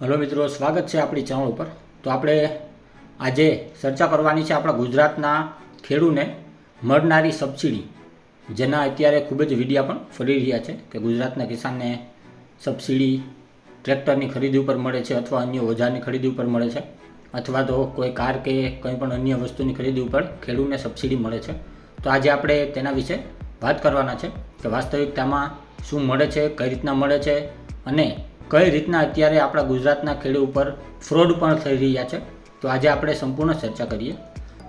Hello મિત્રો, સ્વાગત છે આપણી ચેનલ ઉપર. તો આપણે આજે ચર્ચા કરવાની છે આપણા ગુજરાતના ખેડૂને મળનારી સબસિડી. જેના અત્યારે ખૂબ જ વિડીયા પણ ફરી રહ્યા છે કે ગુજરાતના કિસાનને સબસિડી ટ્રેક્ટરની ખરીદી ઉપર મળે છે અથવા અન્ય ઓજારની ખરીદી ઉપર મળે છે. અથવા તો કોઈ કાર કે કંઈ પણ અન્ય વસ્તુની ખરીદી ઉપર ખેડૂને સબસિડી મળે છે. તો આજે આપણે તેના વિશે વાત કરવાના છે કે વાસ્તવિકતામાં શું મળે છે, કઈ રીતના મળે છે અને કઈ રીતના અત્યારે આપણા ગુજરાતના ખેડૂત ઉપર ફ્રોડ પણ થઈ રહ્યા છે? તો આજે આપણે સંપૂર્ણ ચર્ચા કરીએ.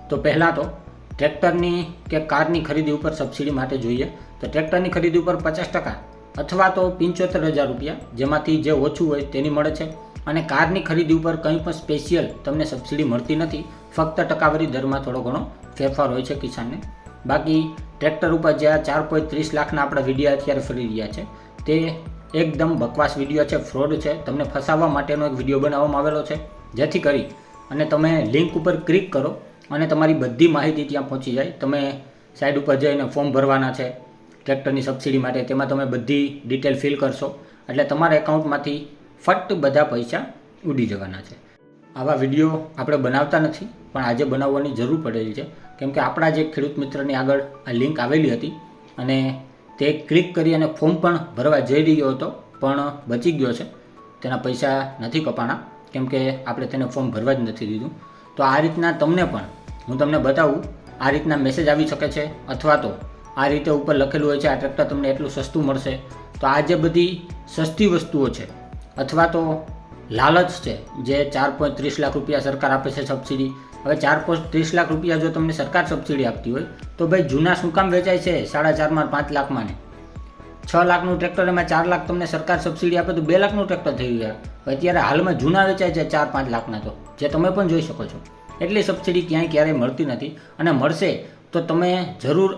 તો પહેલાં તો ટ્રેક્ટરની કે કારની ખરીદી ઉપર સબસિડી માટે જોઈએ. તો ટ્રેક્ટરની ખરીદી ઉપર પચાસ ટકા અથવા તો પંચોતેર હજાર રૂપિયા, જેમાંથી જે ઓછું હોય તેની મળે છે. અને કારની ખરીદી ઉપર કંઈ પણ સ્પેશિયલ તમને સબસિડી મળતી નથી, ફક્ત ટકાવારી દરમાં થોડો ઘણો ફેરફાર હોય છે કિસાનને. બાકી ટ્રેક્ટર ઉપર જે આ ચાર પોઈન્ટ ત્રીસ લાખના આપણા વીડિયો અત્યારે ફરી રહ્યા છે, તે એકદમ બકવાસ વીડિયો છે, ફ્રોડ છે. તમને ફસાવવા માટેનો એક વીડિયો બનાવવામાં આવેલો છે. જેથી કરી અને તમે લિંક ઉપર ક્લિક કરો અને તમારી બધી માહિતી ત્યાં પહોંચી જાય. તમે સાઈડ ઉપર જઈને ફોર્મ ભરવાના છે ટ્રેક્ટરની સબસિડી માટે, તેમાં તમે બધી ડિટેલ ફિલ કરશો. એટલે તમારા એકાઉન્ટમાંથી ફટ બધા પૈસા ઉડી જવાના છે. આવા વીડિયો આપણે બનાવતા નથી, પણ આજે બનાવવાની જરૂર પડેલી છે. કેમ કે આપણા જે ખેડૂત મિત્રની આગળ આ લિંક આવેલી હતી અને તે ક્લિક કરી અને ફોર્મ પણ ભરવા જઈ રહ્યો હતો, પણ બચી ગયો છે. તેના પૈસા નથી કપાણા, કેમ કે આપણે તેને ફોર્મ ભરવા જ નથી દીધું. તો આ રીતના તમને પણ હું તમને બતાવું, આ રીતના મેસેજ આવી શકે છે, અથવા તો આ રીતે ઉપર લખેલું હોય છે, આ ટ્રેક્ટર તમને એટલું સસ્તું મળશે. તો આ જે બધી સસ્તી વસ્તુઓ છે, અથવા તો લાલચ છે, જે ચાર પોઈન્ટ ત્રીસ લાખ રૂપિયા સરકાર આપે છે સબસિડી હવે ચાર પોસ્ટ ત્રીસ લાખ રૂપિયા જો તમને સરકાર સબસિડી આપતી હોય, તો ભાઈ જૂના શું કામ વેચાય છે? સાડા ચારમાં પાંચ લાખમાં ને છ લાખનું ટ્રેક્ટર, એમાં ચાર લાખ તમને સરકાર સબસિડી આપે તો બે લાખનું ટ્રેક્ટર થઈ ગયા અત્યારે હાલમાં જૂના વેચાય છે ચાર પાંચ લાખના તો, જે તમે પણ જોઈ શકો છો. એટલી સબસિડી ક્યાંય ક્યારેય મળતી નથી અને મળશે તો તમે જરૂર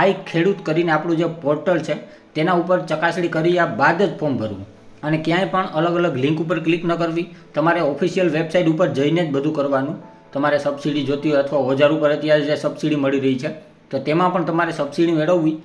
આઈ ખેડૂત કરીને આપણું જે પોર્ટલ છે, તેના ઉપર ચકાસણી કર્યા બાદ જ ફોર્મ ભરવું. અને ક્યાંય પણ અલગ અલગ લિંક ઉપર ક્લિક ન કરવી. તમારે ઓફિશિયલ વેબસાઇટ ઉપર જઈને જ બધું કરવાનું. તમારે સબસિડી જોતી હોય અથવા ઓજાર ઉપર અત્યારે જે સબસિડી મળી રહી છે, તો તેમાં પણ તમારે સબસિડી મેળવવી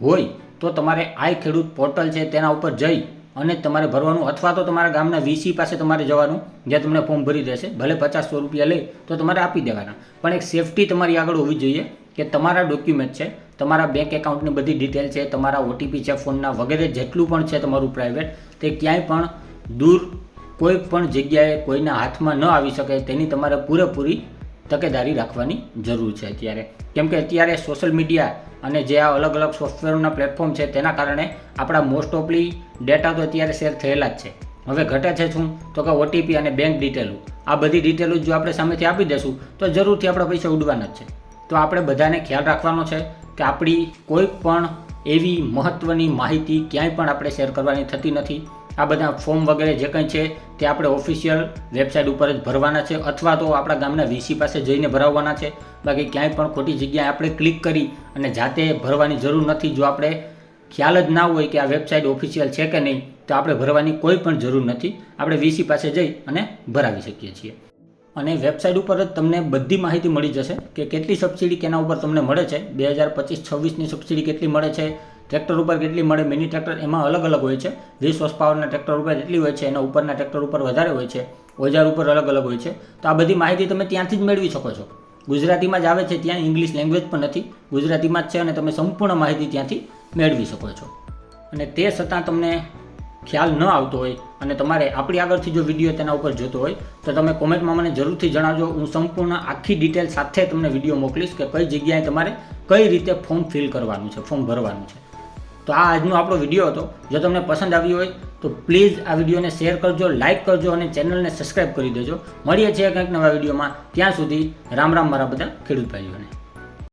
હોય, તો તમારે આઈ ખેડૂત પોર્ટલ છે તેના ઉપર જઈ અને તમારે ભરવાનું અથવા તો તમારા ગામના વીસી પાસે તમારે જવાનું જે તમને ફોર્મ ભરી દેશે. ભલે પચાસ સો રૂપિયા લે, તો તમારે આપી દેવાના. પણ એક સેફટી તમારી આગળ હોવી જોઈએ કે તમારા ડોક્યુમેન્ટ છે, તમારા બેંક એકાઉન્ટની બધી ડિટેલ છે, તમારા ઓટીપી છે ફોનના વગેરે જેટલું પણ છે તમારું પ્રાઇવેટ તે ક્યાંય પણ દૂર કોઈ પણ જગ્યાએ કોઈના હાથમાં ન આવી શકે તેની તમારે પૂરેપૂરી તકેદારી રાખવાની જરૂર છે અત્યારે. કેમ કે અત્યારે સોશિયલ મીડિયા અને જે આ અલગ અલગ સોફ્ટવેરના પ્લેટફોર્મ છે તેના કારણે આપણા મોસ્ટ ઓફલી ડેટા તો અત્યારે શેર થયેલા જ છે. હવે ઘટે છે શું? તો કે ઓટીપી અને બેંક ડિટેલો આ બધી ડિટેલો જો આપણે સામેથી આપી દેશું, તો જરૂરથી આપણા પૈસા ઉડવાના જ છે. તો આપણે બધાને ખ્યાલ રાખવાનો છે કે આપણી કોઈ પણ એવી મહત્ત્વની માહિતી ક્યાંય પણ આપણે શેર કરવાની થતી નથી. આ બધા ફોર્મ વગેરે જે કંઈ છે, તે આપણે ઓફિશિયલ વેબસાઇટ ઉપર જ ભરવાના છે, અથવા તો આપણા ગામના વીસી પાસે જઈને ભરાવવાના છે. બાકી ક્યાંય પણ ખોટી જગ્યાએ આપણે ક્લિક કરી અને જાતે ભરવાની જરૂર નથી. જો આપણે ખ્યાલ જ ના હોય કે આ વેબસાઇટ ઓફિશિયલ છે કે નહીં, તો આપણે ભરવાની કોઈ પણ જરૂર નથી. આપણે વીસી પાસે જઈ અને ભરાવી શકીએ છીએ. અને વેબસાઇટ ઉપર જ તમને બધી માહિતી મળી જશે કે કેટલી સબસિડી કેના ઉપર તમને મળે છે. બે હજાર પચીસ છવ્વીસની સબસિડી કેટલી મળે છે. ટ્રેક્ટર ઉપર કેટલી મળે, મિની ટ્રેક્ટર એમાં અલગ અલગ હોય છે. વીસ હોર્સ પાવરના ટ્રેક્ટર ઉપર એટલી હોય છે, એના ઉપરના ટ્રેક્ટર ઉપર વધારે હોય છે. ઓજાર ઉપર અલગ અલગ હોય છે. તો આ બધી માહિતી તમે ત્યાંથી જ મેળવી શકો છો. ગુજરાતીમાં જ આવે છે, ત્યાં ઇંગ્લિશ લેંગ્વેજ પણ નથી. ગુજરાતીમાં જ છે અને તમે સંપૂર્ણ માહિતી ત્યાંથી મેળવી શકો છો. અને તે છતાં તમને ખ્યાલ ન આવતો હોય અને તમારે આપણી આગળથી જો વીડિયો તેના ઉપર જોતો હોય, તો તમે કોમેન્ટમાં મને જરૂરથી જણાવજો. હું સંપૂર્ણ આખી ડિટેલ સાથે તમને વીડિયો મોકલીશ કે કઈ જગ્યાએ તમારે કઈ રીતે ફોર્મ ફિલ કરવાનું છે ફોર્મ ભરવાનું છે. તો આ આજનો આપણો વીડિયો હતો. જો તમને પસંદ આવ્યો હોય, તો પ્લીઝ આ વિડીયોને શેર કરજો લાઇક કરજો અને ચેનલને સબસ્ક્રાઈબ કરી દેજો. મળીએ છીએ કંઈક નવા વિડીયોમાં. ત્યાં સુધી રામ રામ મારા બધા ખેડૂત ભાઈઓને.